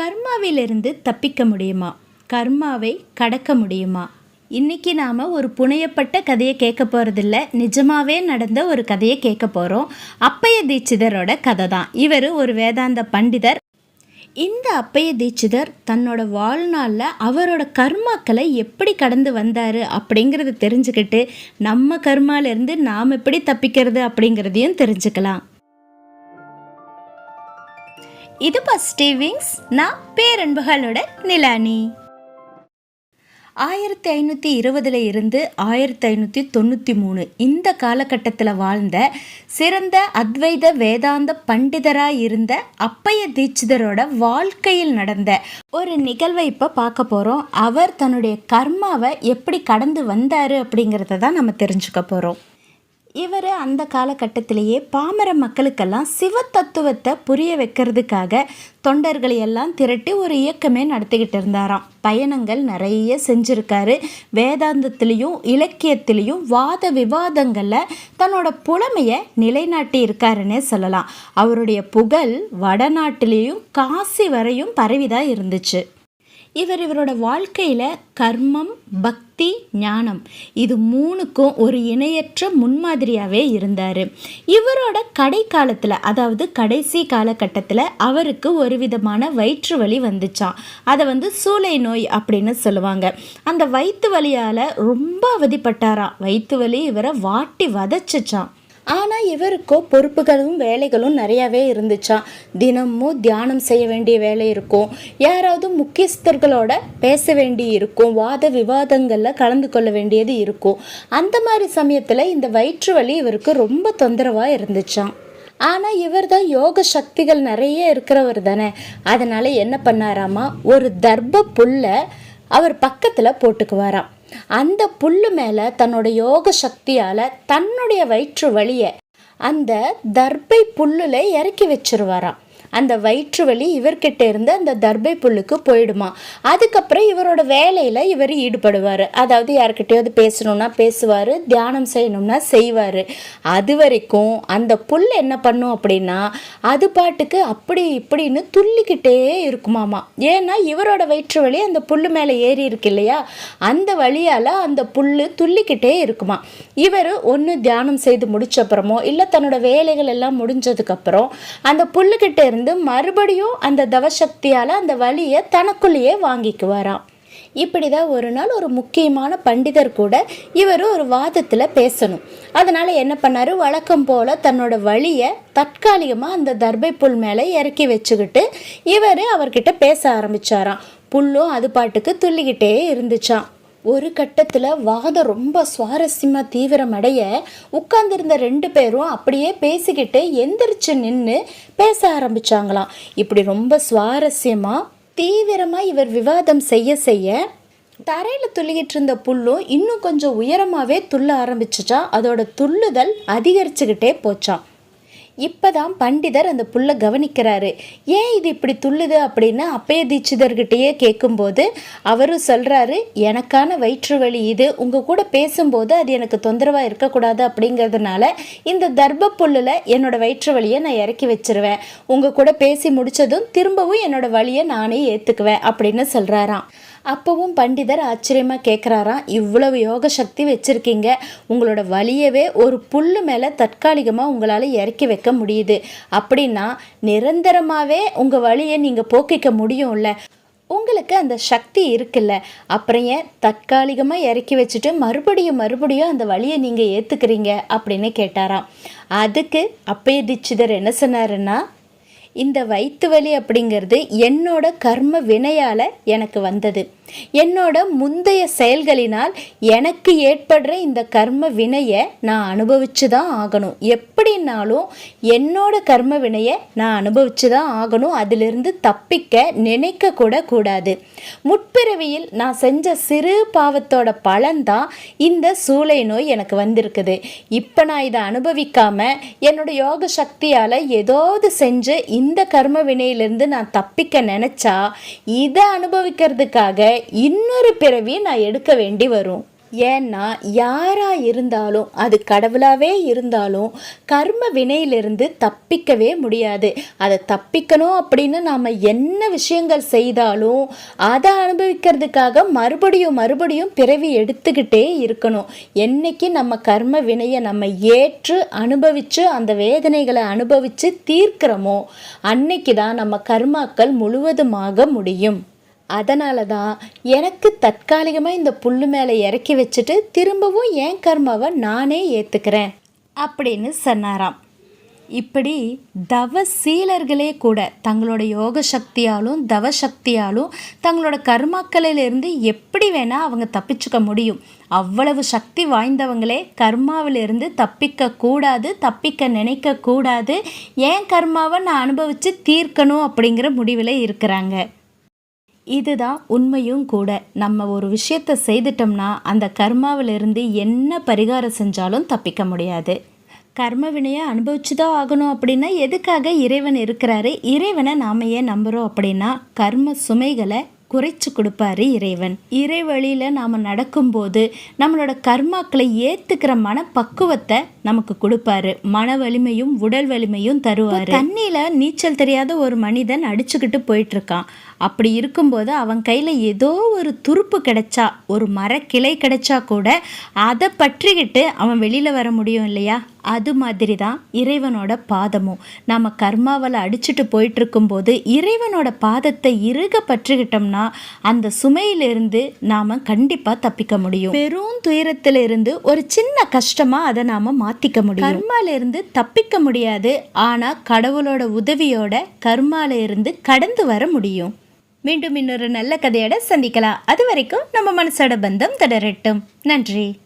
கர்மாவிலிருந்து தப்பிக்க முடியுமா? கர்மாவை கடக்க முடியுமா? இன்றைக்கி நாம் ஒரு புனையப்பட்ட கதையை கேட்க போகிறதில்ல நிஜமாகவே நடந்த ஒரு கதையை கேட்க போகிறோம் அப்பைய தீட்சிதரோட கதை தான். இவர் ஒரு வேதாந்த பண்டிதர். இந்த அப்பைய தீட்சிதர் தன்னோட வாழ்நாளில் அவரோட கர்மாக்களை எப்படி கடந்து வந்தார் அப்படிங்கிறத தெரிஞ்சுக்கிட்டு நம்ம கர்மாலேருந்து நாம் எப்படி தப்பிக்கிறது அப்படிங்கிறதையும் தெரிஞ்சுக்கலாம். இது பாசிட்டிவிங்ஸ் நான் பேரன்புகளோட நிலானி. ஆயிரத்தி ஐநூற்றி இருபதுல இருந்து ஆயிரத்தி ஐநூற்றி தொண்ணூற்றி மூணு இந்த காலகட்டத்தில் வாழ்ந்த சிறந்த அத்வைத வேதாந்த பண்டிதராக இருந்த அப்பைய தீட்சிதரோட வாழ்க்கையில் நடந்த ஒரு நிகழ்வை இப்போ பார்க்க போகிறோம் அவர் தன்னுடைய கர்மாவை எப்படி கடந்து வந்தார் அப்படிங்கிறத தான் நம்ம தெரிஞ்சுக்க போகிறோம் இவர் அந்த காலகட்டத்திலேயே பாமர மக்களுக்கெல்லாம் சிவ தத்துவத்தை புரிய வைக்கிறதுக்காக தொண்டர்களை எல்லாம் திரட்டி ஒரு இயக்கமே நடத்திக்கிட்டு இருந்தாராம். பயணங்கள் நிறைய செஞ்சுருக்காரு. வேதாந்தத்திலையும் இலக்கியத்திலையும் வாத விவாதங்களில் தன்னோட புலமையை நிலைநாட்டி இருக்காருன்னே சொல்லலாம். அவருடைய புகழ் வடநாட்டிலேயும் காசி வரையும் பரவிதான் இருந்துச்சு. இவர் இவரோட வாழ்க்கையில் கர்மம் பக்தி ஞானம் இது மூணுக்கும் ஒரு இணையற்ற முன்மாதிரியாகவே இருந்தார். இவரோட கடை காலத்தில் அதாவது கடைசி காலகட்டத்தில் அவருக்கு ஒரு விதமான வயிற்று வலி வந்துச்சான் அதை வந்து சூளை நோய் அப்படின்னு சொல்லுவாங்க. அந்த வயிற்று வலியால் ரொம்ப அவதிப்பட்டாராம். வயிற்று வலி இவரை வாட்டி வதச்சிச்சான் ஆனால் இவருக்கோ பொறுப்புகளும் வேலைகளும் நிறையாவே இருந்துச்சா? தினமும் தியானம் செய்ய வேண்டிய வேலை இருக்கும். யாராவது முக்கியஸ்தர்களோட பேச வேண்டி இருக்கும். வாத விவாதங்களில் கலந்து கொள்ள வேண்டியது இருக்கும். அந்த மாதிரி சமயத்தில் இந்த வயிற்று வலி இவருக்கு ரொம்ப தொந்தரவாக இருந்துச்சான் ஆனால் இவர் தான் யோக சக்திகள் நிறைய இருக்கிறவர் தானே. அதனால் என்ன பண்ணாராமா? ஒரு தர்ப்ப புல்லை அவர் பக்கத்தில் போட்டுக்குவாராம். அந்த புல்லு மேலே தன்னோட யோக சக்தியால் தன்னுடைய வயிற்று வழியை அந்த தர்பை புல்லுல இறக்கி வச்சிருவாராம். அந்த வயிற்று வலி இவர்கிட்ட இருந்து அந்த தர்பை புல்லுக்கு போயிடுமா. அதுக்கப்புறம் இவரோட வேலையில் இவர் ஈடுபடுவார். அதாவது யார்கிட்டயாவது பேசணும்னா பேசுவார் தியானம் செய்யணும்னா செய்வார். அது வரைக்கும் அந்த புல் என்ன பண்ணும் அப்படின்னா அது பாட்டுக்கு அப்படி இப்படின்னு துள்ளிக்கிட்டே இருக்குமாமா. ஏன்னா இவரோட வயிற்று வலி அந்த புல் மேலே ஏறி இருக்கு இல்லையா? அந்த வழியால் அந்த புல் துள்ளிக்கிட்டே இருக்குமா. இவர் ஒன்று தியானம் செய்து முடிச்சப்புறமோ இல்லை தன்னோட வேலைகள் எல்லாம் முடிஞ்சதுக்கப்புறம் அந்த புல்லுக்கிட்ட இருந்து மறுபடியும் அந்த தவசக்தியால் அந்த வழியை தனக்குள்ளேயே வாங்கிக்குவாராம். இப்படி தான் ஒரு நாள் ஒரு முக்கியமான பண்டிதர் கூட இவர் ஒரு வாதத்தில் பேசணும். அதனால் என்ன பண்ணார்? வழக்கம் போல் தன்னோட வழியை தற்காலிகமாக அந்த தர்பை புல் மேலே இறக்கி வச்சுக்கிட்டு இவர் அவர்கிட்ட பேச ஆரம்பிச்சாராம். புல்லும் அது பாட்டுக்கு துள்ளிக்கிட்டே இருந்துச்சாம். ஒரு கட்டத்தில் வாதம் ரொம்ப சுவாரஸ்யமாக தீவிரமடைய உட்கார்ந்திருந்த ரெண்டு பேரும் அப்படியே பேசிக்கிட்டு எந்திரிச்சு நின்று பேச ஆரம்பிச்சாங்களாம். இப்படி ரொம்ப சுவாரஸ்யமாக தீவிரமாக இவர் விவாதம் செய்ய செய்ய தரையில் துள்ளிக்கிட்டு இருந்த புல்லும் இன்னும் கொஞ்சம் உயரமாகவே துள்ள ஆரம்பிச்சிச்சா அதோட துள்ளுதல் அதிகரிச்சுக்கிட்டே போச்சான் இப்போதான் பண்டிதர் அந்த புல்லை கவனிக்கிறாரு. ஏன் இது இப்படி துள்ளுது அப்படின்னு அப்பய தீட்சிதர்கிட்டயே கேட்கும்போது அவரும் சொல்கிறாரு எனக்கான வயிற்று வலி இது. உங்கள் கூட பேசும்போது அது எனக்கு தொந்தரவாக இருக்கக்கூடாது அப்படிங்கிறதுனால இந்த தர்ப்ப புல்லில் என்னோடய வயிற்று வலியை நான் இறக்கி வச்சிருவேன். உங்கள் கூட பேசி முடித்ததும் திரும்பவும் என்னோடய வழியை நானே ஏற்றுக்குவேன் அப்படின்னு சொல்கிறாராம் அப்போவும் பண்டிதர் ஆச்சரியமாக கேட்குறாராம் இவ்வளவு யோக சக்தி வச்சுருக்கீங்க. உங்களோட வலியவே ஒரு புல் மேலே தற்காலிகமாக உங்களால் இறக்கி வைக்க முடியுது. அப்படின்னா நிரந்தரமாகவே உங்கள் வழியை நீங்கள் போக்கிக்க முடியும்ல. உங்களுக்கு அந்த சக்தி இருக்குல்ல. அப்புறம் ஏன் தற்காலிகமாக இறக்கி வச்சுட்டு மறுபடியும் மறுபடியும் அந்த வழியை நீங்கள் ஏற்றுக்கிறீங்க அப்படின்னு கேட்டாராம். அதுக்கு அப்பைய தீட்சிதர் என்ன சொன்னாருன்னா இந்த வயிற்று வலி அப்படிங்கிறது என்னோட கர்ம வினையால் எனக்கு வந்தது. என்னோட முந்தைய செயல்களினால் எனக்கு ஏற்படுற இந்த கர்ம வினையை நான் அனுபவிச்சு தான் ஆகணும். எப்படின்னாலும் என்னோட கர்ம வினையை நான் அனுபவிச்சு தான் ஆகணும். அதிலிருந்து தப்பிக்க நினைக்க கூட கூடாது. முற்பிறவியில் நான் செஞ்ச சிறு பாவத்தோட பலன்தான் இந்த சூளை நோய் எனக்கு வந்திருக்குது. இப்போ நான் இதை அனுபவிக்காம என்னோட யோக சக்தியால் ஏதாவது செஞ்சு இந்த இந்த கர்ம வினையிலிருந்து நான் தப்பிக்க நினச்சா இதை அனுபவிக்கிறதுக்காக இன்னொரு பிறவியை நான் எடுக்க வேண்டி வரும். ஏன்னா யாரா இருந்தாலும் அது கடவுளாவே இருந்தாலும் கர்ம வினையிலிருந்து தப்பிக்கவே முடியாது. அதை தப்பிக்கணும் அப்படின்னு நாம் என்ன விஷயங்கள் செய்தாலும் அதை அனுபவிக்கிறதுக்காக மறுபடியும் மறுபடியும் பிறவி எடுத்துக்கிட்டே இருக்கணும். என்னைக்கு நம்ம கர்ம வினையை நம்ம ஏற்று அனுபவித்து அந்த வேதனைகளை அனுபவித்து தீர்க்கிறோமோ அன்னைக்கு தான் நம்ம கர்மாக்கள் முழுவதுமாக முடியும். அதனால தான் எனக்கு தற்காலிகமாக இந்த புல்லு மேலே இறக்கி வச்சுட்டு திரும்பவும் என் கர்மாவை நானே ஏற்றுக்கிறேன் அப்படின்னு சொன்னாராம். இப்படி தவ சீலர்களே கூட தங்களோட யோக சக்தியாலும் தவ சக்தியாலும் தங்களோட கர்மாக்களிலிருந்து எப்படி வேணால் அவங்க தப்பிச்சுக்க முடியும். அவ்வளவு சக்தி வாய்ந்தவங்களே கர்மாவிலிருந்து தப்பிக்க கூடாது தப்பிக்க நினைக்க கூடாது. ஏன் கர்மாவை நான் அனுபவித்து தீர்க்கணும் அப்படிங்கிற முடிவில் இருக்கிறாங்க. இதுதான் உண்மையும் கூட. நம்ம ஒரு விஷயத்தை செய்துட்டோம்னா அந்த கர்மாவிலிருந்து என்ன பரிகாரம் செஞ்சாலும் தப்பிக்க முடியாது. கர்ம வினையை அனுபவிச்சு தான் ஆகணும் அப்படின்னா எதுக்காக இறைவன் இருக்கிறாரு? இறைவனை நாம ஏன் நம்புகிறோம் அப்படின்னா கர்ம சுமைகளை குறைச்சி கொடுப்பாரு இறைவன். இறை வழியில் நாம் நடக்கும்போது நம்மளோட கர்மாக்களை ஏற்றுக்கிற மனப்பக்குவத்தை நமக்கு கொடுப்பாரு. மன வலிமையும் உடல் வலிமையும் தருவார். தண்ணியில் நீச்சல் தெரியாத ஒரு மனிதன் அடிச்சுக்கிட்டு போயிட்டுருக்கான். அப்படி இருக்கும்போது அவன் கையில் ஏதோ ஒரு துருப்பு கிடைச்சா ஒரு மரக்கிளை கிடைச்சா கூட அதை பற்றிக்கிட்டு அவன் வெளியில் வர முடியும் இல்லையா? அது மாதிரி தான் இறைவனோட பாதமும். நம்ம கர்மாவில் அடிச்சுட்டு போயிட்டுருக்கும்போது இறைவனோட பாதத்தை இறுக பற்றுக்கிட்டோம்னா அந்த சுமையிலிருந்து நாம் கண்டிப்பாக தப்பிக்க முடியும். பெரும் துயரத்திலிருந்து ஒரு சின்ன கஷ்டமாக அதை நாம் மாற்றிக்க முடியும். கர்மாலிருந்து தப்பிக்க முடியாது. ஆனால் கடவுளோட உதவியோட கர்மாலிருந்து கடந்து வர முடியும். மீண்டும் இன்னொரு நல்ல கதையோட சந்திக்கலாம். அது வரைக்கும் நம்ம மனசோட பந்தம் தொடரட்டும். நன்றி.